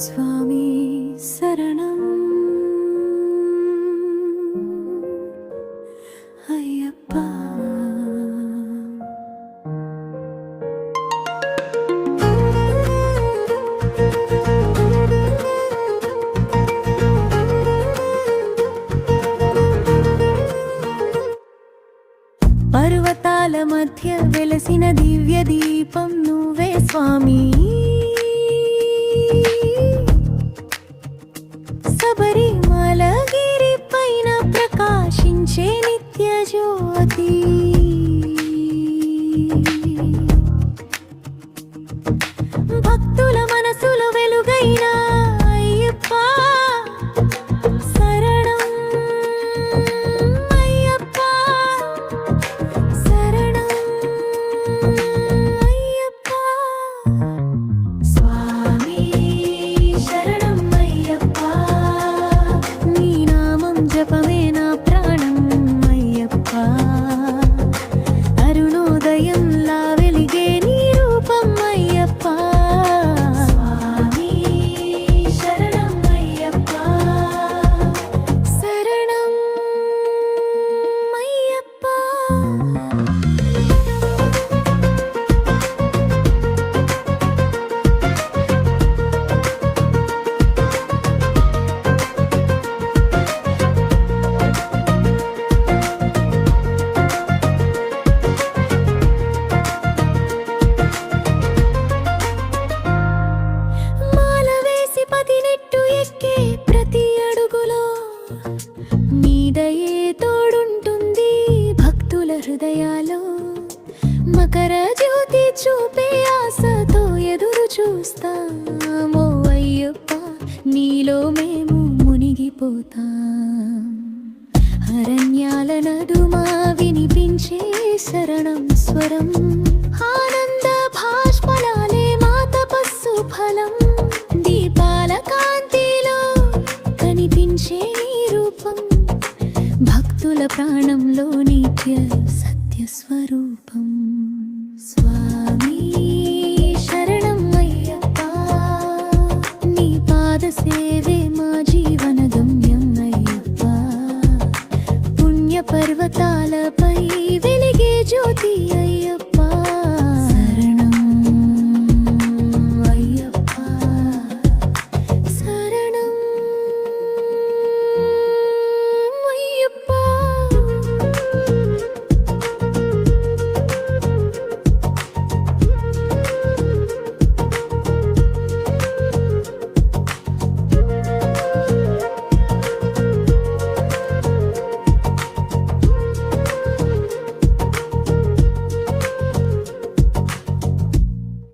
స్వామి శరణం. అయ్యప్ప. పర్వతాల మధ్య వెలసిన దివ్య దీపం నువ్వే స్వామి. cheese. హృదయాలు మకర జ్యోతి చూపే ఆశతో ఎదురు చూస్తామో అయ్యప్ప నీలో మేము మునిగిపోతాం. అరణ్యాల నడుమా వినిపించే శరణం స్వరం సకల ప్రాణంలో నిత్య సత్య స్వరూపం స్వామి శరణం అయ్యప్ప. నీ పాద సేవే మా జీవన గమ్యం అయ్యప్ప. పుణ్య పర్వతాలపై